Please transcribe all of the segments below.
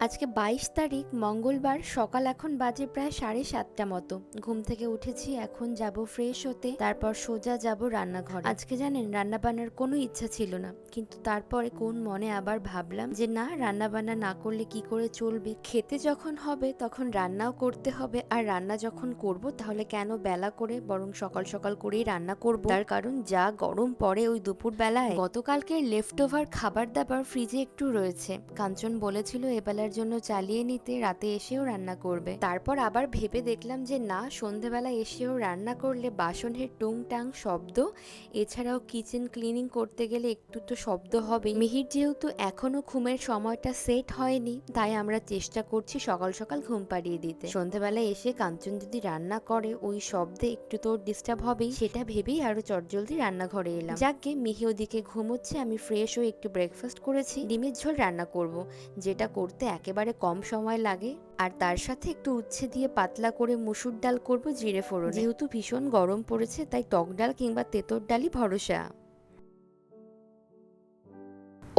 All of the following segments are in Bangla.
আজকে বাইশ তারিখ, মঙ্গলবার, সকাল এখন বাজে প্রায় সাড়ে সাতটা মতো। ঘুম থেকে উঠেছি, এখন যাব ফ্রেশ হতে, তারপর সোজা যাব রান্নাঘর। আজকে জানেন রান্না বান্নার কোনো ইচ্ছা ছিল না। কিন্তু তারপরে কোন মনে আবার ভাবলাম যে না রান্না বান্না না করলে কি করে চলবে? খেতে যখন হবে, তখন রান্নাও করতে হবে। আর রান্না যখন করব, তাহলে কেন বেলা করে বরং সকাল সকাল করেই রান্না করব? তার কারণ, যা গরম পড়ে ওই দুপুর বেলায়। গতকালকে লেফট ওভার খাবার দাবার ফ্রিজে একটু রয়েছে। কাঞ্চন বলেছিল, এবেলার জন্য চালিয়ে নিতে রাতে এসেও রান্না করবে। তারপর আবার ভেবে দেখলাম যে না, সন্ধেবেলা এসেও রান্না করলে বাসনের টুং টাং শব্দ, এছাড়াও কিচেন ক্লিনিং করতে গেলে একটু তো শব্দ হবে মিহির যেহেতু এখনও ঘুমের সময়টা সেট হয়নি, তাই আমরা চেষ্টা করছি সকাল সকাল ঘুম পাড়িয়ে দিতে। সন্ধেবেলা এসে কাঞ্চন যদি রান্না করে, ওই শব্দে একটু তোর ডিস্টার্ব হবেই। সেটা ভেবেই আরও চটজলদি রান্নাঘরে এলাম। যাকে মিহি ওদিকে ঘুমোচ্ছে, আমি ফ্রেশ হয়ে একটু ব্রেকফাস্ট করেছি। ডিমের ঝোল রান্না করব, যেটা করতে একেবারে কম সময় লাগে আর তার সাথে একটু উচ্ছে দিয়ে পাতলা করে মুসুর ডাল করব জিরে ফোড়ন। যেহেতু ভীষণ গরম পড়েছে, তাই টক ডাল কিংবা তেঁতর ডালই ভরসা।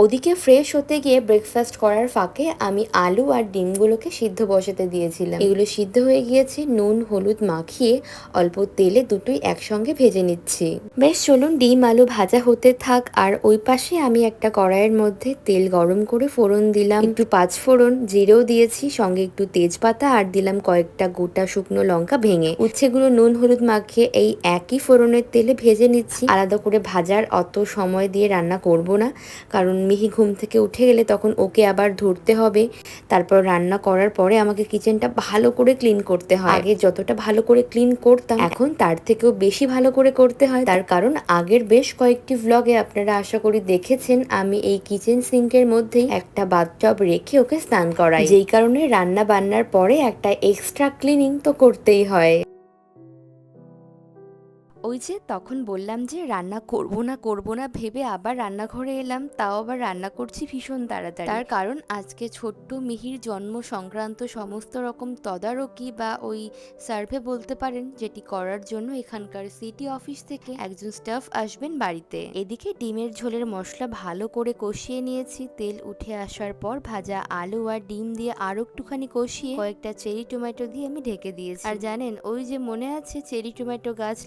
ওদিকে ফ্রেশ হতে গিয়ে ব্রেকফাস্ট করার ফাঁকে আমি আলু আর ডিমগুলোকে সিদ্ধ বসাতে দিয়েছিলাম। এগুলো সিদ্ধ হয়ে গিয়েছে, নুন, হলুদ মাখিয়ে অল্প তেলে দুটোই একসঙ্গে ভেজে নিচ্ছি। বেশ, চলুন ডিম আলু ভাজা হতে থাক, আর ওই পাশে আমি একটা কড়াইয়ের মধ্যে তেল গরম করে ফোড়ন দিলাম। একটু পাঁচ ফোড়ন জিরেও দিয়েছি, সঙ্গে একটু তেজপাতা আর দিলাম কয়েকটা গোটা শুকনো লঙ্কা ভেঙে। উচ্ছেগুলো নুন, হলুদ মাখিয়ে এই একই ফোড়নের তেলে ভেজে নিচ্ছি। আলাদা করে ভাজার অত সময় দিয়ে রান্না করব না, কারণ মিহি ঘুম থেকে উঠে গেলে তখন ওকে আবার ধরতে হবে। তারপর রান্না করার পরে আমাকে কিচেনটা ভালো করে ক্লিন করতে হয়। আগে যতটা ভালো করে ক্লিন করতাম, এখন তার থেকেও বেশি ভালো করে করতে হয়। তার কারণ আগের বেশ কয়েকটি ভ্লগে আপনারা আশা করি দেখেছেন, আমি এই কিচেন সিঙ্কের মধ্যেই একটা বাথটব রেখে ওকে স্নান করাই। যেই কারণে রান্না বান্নার পরে একটা এক্সট্রা ক্লিনিং তো করতেই হয়। ওই যে তখন বললাম যে রান্না করব না করব না, ভেবে আবার রান্নাঘরে এলাম, তাও আবার রান্না করছি ভীষণ তাড়াতাড়ি। তার কারণ আজকে ছোট্ট মিহির জন্ম সংক্রান্ত সমস্ত রকম তদারকি বা ওই সার্ভে বলতে পারেন, যেটি করার জন্য এখানকার সিটি অফিস থেকে একজন স্টাফ আসবেন বাড়িতে। এদিকে ডিমের ঝোলের মশলা ভালো করে কষিয়ে নিয়েছি, তেল উঠে আসার পর ভাজা আলু আর ডিম দিয়ে আরও একটুখানি কষিয়ে কয়েকটা চেরি টমেটো দিয়ে আমি ঢেকে দিয়েছি। আর জানেন, ওই যে মনে আছে, চেরি টমেটো গাছ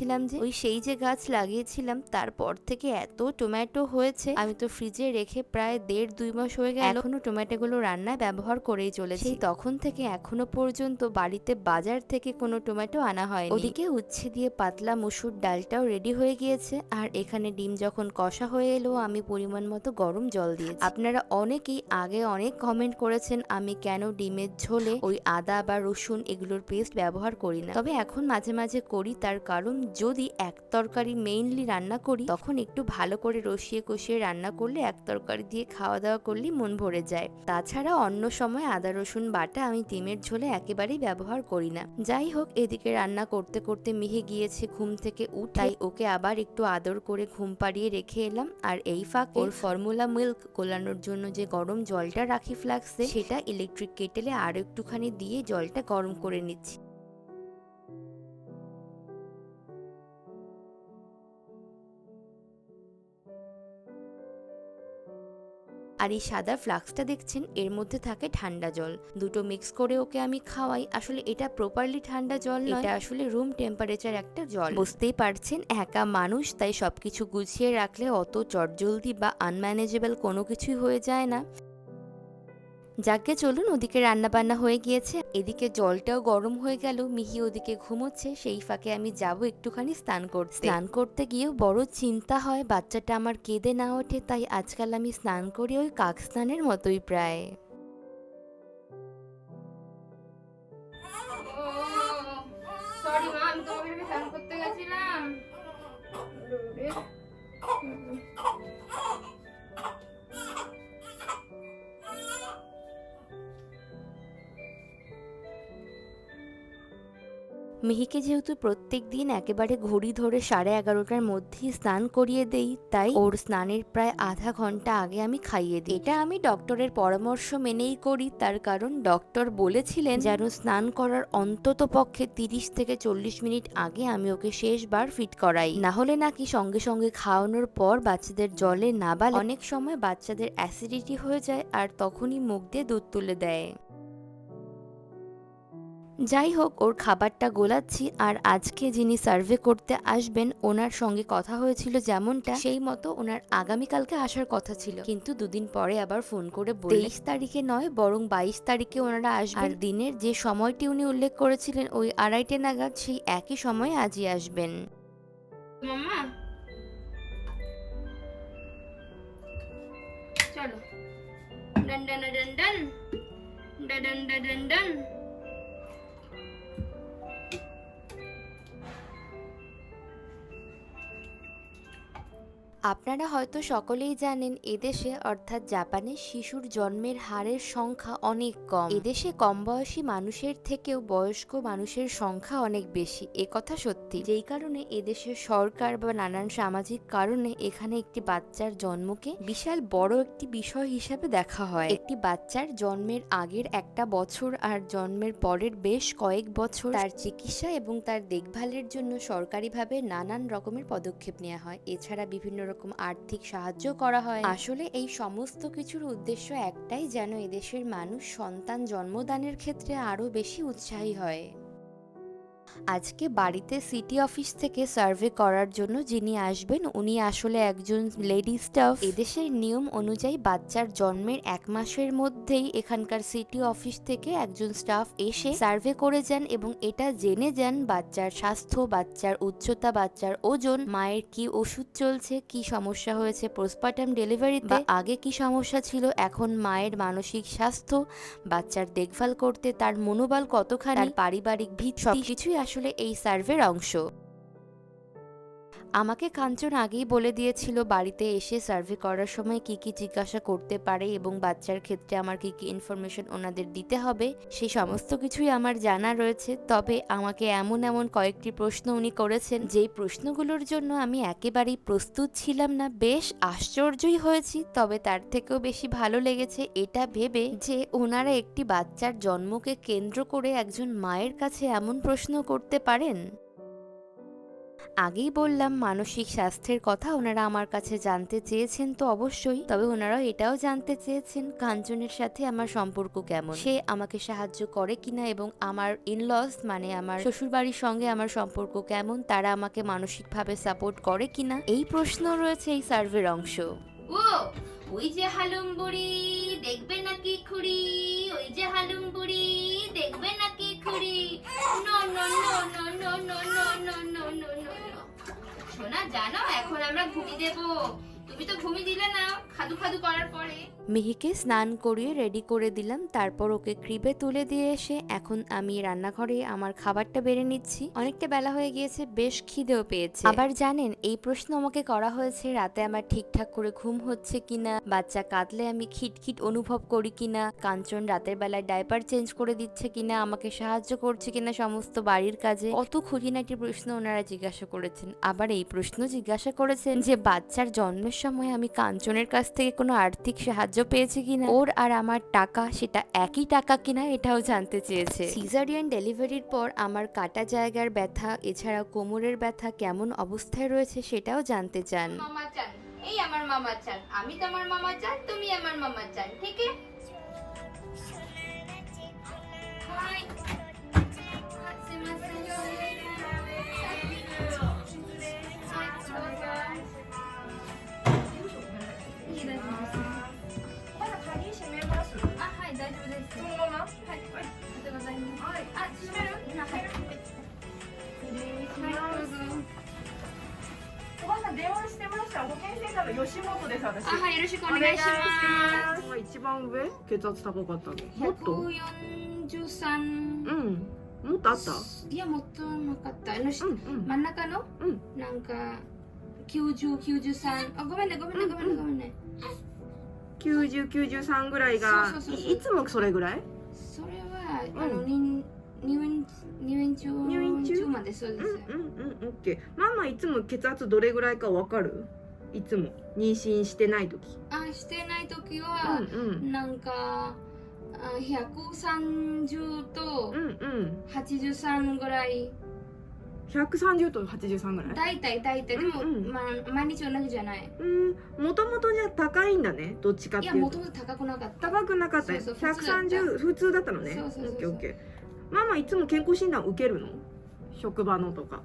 লাগিয়েছিলাম যে, ওই সেই যে গাছ লাগিয়েছিলাম, তারপর থেকে এত টমেটো হয়েছে, আমি তো ফ্রিজে রেখে প্রায় দেড় দুই মাস হয়ে গেল। এখনও টমেটো গুলো রান্নায় ব্যবহার করেই চলেছি। তখন থেকে এখনও পর্যন্ত বাড়িতে বাজার থেকে কোনো টমেটো আনা হয়নি। ওদিকে উচ্ছে দিয়ে পাতলা মুসুর ডালটাও রেডি হয়ে গিয়েছে। আর এখানে ডিম যখন কষা হয়ে এলো, আমি পরিমাণ মতো গরম জল দিয়েছি। আপনারা অনেকেই আগে অনেক কমেন্ট করেছেন, আমি কেন ডিমের ঝোলে ওই আদা বা রসুন এগুলোর পেস্ট ব্যবহার করি না? তবে এখন মাঝে মাঝে করি, তার কারণ যদি এক তরকারি মেইনলি রান্না করি, তখন একটু ভালো করে রসিয়ে কষিয়ে রান্না করলে এক তরকারি দিয়ে খাওয়া দাওয়া করলেই মন ভরে যায়। তাছাড়া অন্য সময় আদা, রসুন বাটা আমি ডিমের ঝোলে একেবারেই ব্যবহার করি না। যাই হোক, এদিকে রান্না করতে করতে মিহে গিয়েছে ঘুম থেকে উঠাই ওকে আবার একটু আদর করে ঘুম পাড়িয়ে রেখে এলাম। আর এই ফাঁক ওর ফর্মুলা মিল্ক গোলানোর জন্য যে গরম জলটা রাখি ফ্লাক্সে সেটা ইলেকট্রিক কেটেলে আর একটুখানি দিয়ে জলটা গরম করে নিচ্ছি। আর এই সাদা ফ্লাক্সটা দেখছেন, এর মধ্যে থাকে ঠান্ডা জল। দুটো মিক্স করে ওকে আমি খাওয়াই। আসলে এটা প্রপারলি ঠান্ডা জল নয়। এটা আসলে রুম টেম্পারেচার একটা জল। বুঝতেই পারছেন, একা মানুষ, তাই সবকিছু গুছিয়ে রাখলে অত চটজলদি বা আনম্যানেজেবল কোনো কিছুই হয়ে যায় না। যাকে চলুন ওদিকে রান্না বান্না হয়ে গিয়েছে। এদিকে জলটাও গরম হয়ে গেল। মিহি ওদিকে ঘুমোচ্ছে। সেই ফাঁকে আমি যাব একটুখানি স্নান করতে। স্নান করতে গিয়েও বড় চিন্তা হয়, বাচ্চাটা আমার কেঁদে না ওঠে, তাই আজকাল আমি স্নান করি ওই কাক স্নানের মতোই প্রায়। মিহিকে যেহেতু প্রত্যেক দিন একেবারে ঘড়ি ধরে সাড়ে এগারোটার মধ্যেই স্নান করিয়ে দেই, তাই ওর স্নানের প্রায় আধা ঘণ্টা আগে আমি খাইয়ে দিই। এটা আমি ডক্টরের পরামর্শ মেনেই করি, তার কারণ ডক্টর বলেছিলেন, যেন স্নান করার অন্তত পক্ষে তিরিশ থেকে চল্লিশ মিনিট আগে আমি ওকে শেষবার ফিট করাই। না হলে নাকি সঙ্গে সঙ্গে খাওয়ানোর পর বাচ্চাদের জলে নাবাল অনেক সময় বাচ্চাদের অ্যাসিডিটি হয়ে যায় আর তখনই মুখ দিয়ে দুধ তুলে দেয়। যাই হোক ওর খাবারটা গোলাচ্ছি আর আজকে যিনি সার্ভে করতে আসবেন ওনার সঙ্গে কথা হয়েছিল যেমনটা সেই মতো ওনার আগামীকালকে আসার কথা ছিল। কিন্তু দুদিন পরে আবার ফোন করে তেইশ তারিখে নয় বরং বাইশ তারিখে ওনারা আসবেন। আর দিনের যে সময়টি উনি উল্লেখ করেছিলেন ওই আড়াইটে নাগাদ সেই একই সময়ে আজই আসবেন। মাম্মা। চলো। ডন ডন ডন। ডন ডন ডন ডন। আপনারা হয়তো সকলেই জানেন, এদেশে, অর্থাৎ জাপানে, শিশুর জন্মের হারের সংখ্যা অনেক কম। এদেশে কম বয়সী মানুষের থেকেও বয়স্ক মানুষের সংখ্যা অনেক বেশি। এ কথা সত্যি। যেই কারণে এদেশের সরকার বা নানান সামাজিক কারণে এখানে একটি বাচ্চার জন্মকে বিশাল বড় একটি বিষয় হিসাবে দেখা হয়। একটি বাচ্চার জন্মের আগের একটা বছর আর জন্মের পরের বেশ কয়েক বছর তার চিকিৎসা এবং তার দেখভালের জন্য সরকারিভাবে নানান রকমের পদক্ষেপ নেওয়া হয়। এছাড়া বিভিন্ন রকম আর্থিক সাহায্য করা হয়। আসলে এই সমস্ত কিছুর উদ্দেশ্য একটাই, যেন এদেশের মানুষ সন্তান জন্মদানের ক্ষেত্রে আরও বেশি উৎসাহী হয়। আজকে বাড়িতে সিটি অফিস থেকে সার্ভে করার জন্য যিনি আসবেন, উনি আসলে একজন লেডি স্টাফ। এদেশের নিয়ম অনুযায়ী বাচ্চার জন্মের এক মাসের মধ্যেই এখানকার সিটি অফিস থেকে একজন স্টাফ এসে সার্ভে করে যান এবং এটা জেনে যান বাচ্চার স্বাস্থ্য, বাচ্চার উচ্চতা, বাচ্চার ওজন, মায়ের কি ওষুধ চলছে, কি সমস্যা হয়েছে পোস্টপার্টাম ডেলিভারিতে আগে কি সমস্যা ছিল, এখন মায়ের মানসিক স্বাস্থ্য, বাচ্চার দেখভাল করতে তার মনোবল কতখানি পারিবারিক ভিত সবকিছুই আসলে এই সার্ভের অংশ। আমাকে কাঞ্চন আগেই বলে দিয়েছিল বাড়িতে এসে সার্ভে করার সময় কি কি জিজ্ঞাসা করতে পারে এবং বাচ্চার ক্ষেত্রে আমার কি কি ইনফরমেশন ওনাদের দিতে হবে সেই সমস্ত কিছুই আমার জানা রয়েছে। তবে আমাকে এমন এমন কয়েকটি প্রশ্ন উনি করেছেন, যেই প্রশ্নগুলোর জন্য আমি একেবারেই প্রস্তুত ছিলাম না। বেশ আশ্চর্যই হয়েছি, তবে তার থেকেও বেশি ভালো লেগেছে এটা ভেবে যে ওনারা একটি বাচ্চার জন্মকে কেন্দ্র করে একজন মায়ের কাছে এমন প্রশ্ন করতে পারেন। আগেই বললাম, মানসিক স্বাস্থ্যের কথা ওনারা আমার কাছে জানতে চেয়েছেন তো অবশ্যই। তবে ওনারা এটাও জানতে চেয়েছেন, কাঞ্চনের সাথে আমার সম্পর্ক কেমন? সে আমাকে সাহায্য করে কিনা এবং আমার ইনলস মানে আমার শ্বশুরবাড়ির সঙ্গে আমার সম্পর্ক কেমন, তারা আমাকে মানসিকভাবে সাপোর্ট করে কিনা? এই প্রশ্ন রয়েছে এই সার্ভের অংশ। ও, ওই যে হালুম বুড়ি দেখবে নাকি খুড়ি? ওই যে হালুম বুড়ি দেখবে নাকি খুড়ি no no no no no no no no no no শোনা জানো এখন আমরা ঘুমি দেব পরে। মিহিকে স্নান করিয়ে রেডি করে দিলাম, তারপর ওকে ক্রিবে তুলে দিয়ে এসে এখন আমি রান্নাঘরে আমার খাবারটা বেড়ে নিচ্ছি। অনেকটা বেলা হয়ে গিয়েছে, বেশ খিদেও পেয়েছে। আবার জানেন, এই প্রশ্ন আমাকে করা হয়েছে, রাতে আমার ঠিকঠাক করে ঘুম হচ্ছে কিনা, বাচ্চা কাঁদলে আমি খিটখিট অনুভব করি কিনা, কাঞ্চন রাতের বেলায় ডাইপার চেঞ্জ করে দিচ্ছে কিনা, আমাকে সাহায্য করছে কিনা সমস্ত বাড়ির কাজে। কত খুঁটিনাটি প্রশ্ন ওনারা জিজ্ঞাসা করেছেন। আবার এই প্রশ্ন জিজ্ঞাসা করেছেন যে, বাচ্চার জন্মের সময় আমি কাঞ্চনের কাছ থেকে কোনো আর্থিক সাহায্য পেয়েছি কিনা? ওর আর আমার টাকা সেটা একই টাকা কিনা এটাও জানতে চেয়েছে। সিজারিয়ান ডেলিভারির পর আমার কাটা জায়গার ব্যথা এছাড়া কোমরের ব্যথা কেমন অবস্থায় রয়েছে সেটাও জানতে চান। মামা চান। এই আমার মামা চান। আমি তোমার মামা চান তুমি আমার মামা চান ঠিক আছে? した。保険センターの吉本です私。あはいよろしくお願いしますす。一番上？血圧高かったの？もっと？143うん。もっとあった？いやもっとなかったあのしうんうん。真ん中の？うんなんか9093あごめんねごめんねごめんねごめんね九十九十三ぐらいがそうそういいつもそれぐらい？それは、うんあの妊入院入院中入院中？までそうです、うんうんうんオッケーママいつも血圧どれぐらいかわかる？いつも妊娠してない時。あしてない時うは、んうん。なんかあ130とうんうん。83ぐらい。130と83ぐらい？大体大体でも、うんうん。まあ、毎日同じじゃない。うん。もともとじゃあ高いんだねどっちかっいやていうと。もともと高くなかった。高くなかったよ。そうそう普通だった。130普通だったのね。そうそうそうそう。オッケーオッケー。ママいつも健康診断受けるの？職場のとか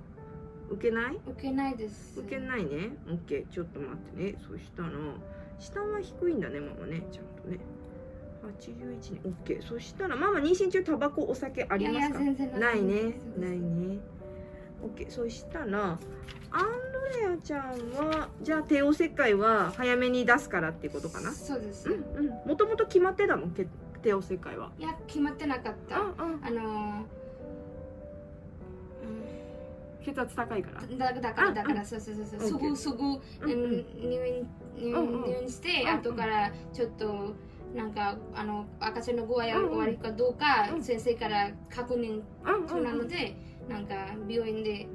受けない？受けないです。受けないね。オッケー。ちょっと待ってね。そしたら下は低いんだねママね。ちゃんとね。81ねオッケー。そしたらママ妊娠中タバコお酒ありますか？いやいや全然ない。ね。ないね。オッケー。そしたらアンドレアちゃんはじゃあ帝王切開は早めに出すからっていうことかな？そうです、うんうん。もともと決まってたの？け帝王切開は。いや決まってなかった、あの血圧高いから。ーだだからあだからそうそうそうそう。すオッケーぐすぐ、うんうん。入院入うんうん。院入院して、うんうん。後からちょっとなんかあの赤ちゃんの具合がうんうん。悪いかどうか、うん。先生から確認うん中なので、なんか病院でね、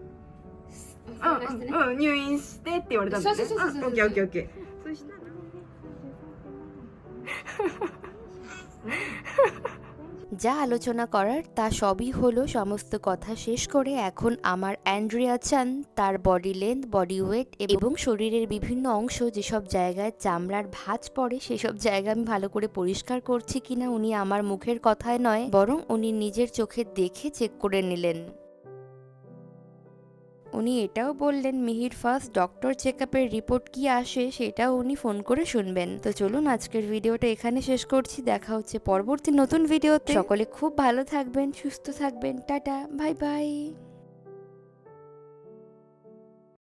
うんうん。入院してって言われたんだよね。そうそうそうそうそう。あオッケーオッケーオッケー。そしたら যা আলোচনা করার তা সবই হলো সমস্ত কথা শেষ করে এখন আমার অ্যান্ড্রিয়া চান, তার বডি লেন্থ বডি ওয়েট এবং শরীরের বিভিন্ন অংশ যেসব জায়গায় চামড়ার ভাঁজ পড়ে সেসব জায়গা আমি ভালো করে পরিষ্কার করছি কিনা উনি আমার মুখের কথায় নয়, বরং উনি নিজের চোখে দেখে চেক করে নিলেন। উনি এটাও বললেন মিহির ফার্স্ট ডক্টর চেক আপের রিপোর্ট কি আসে সেটাও উনি ফোন করে শুনবেন। তো চলুন আজকের ভিডিওটা এখানে শেষ করছি। দেখা হচ্ছে পরবর্তী নতুন ভিডিওতে। সকলে খুব ভালো থাকবেন সুস্থ থাকবেন। Tata bye bye.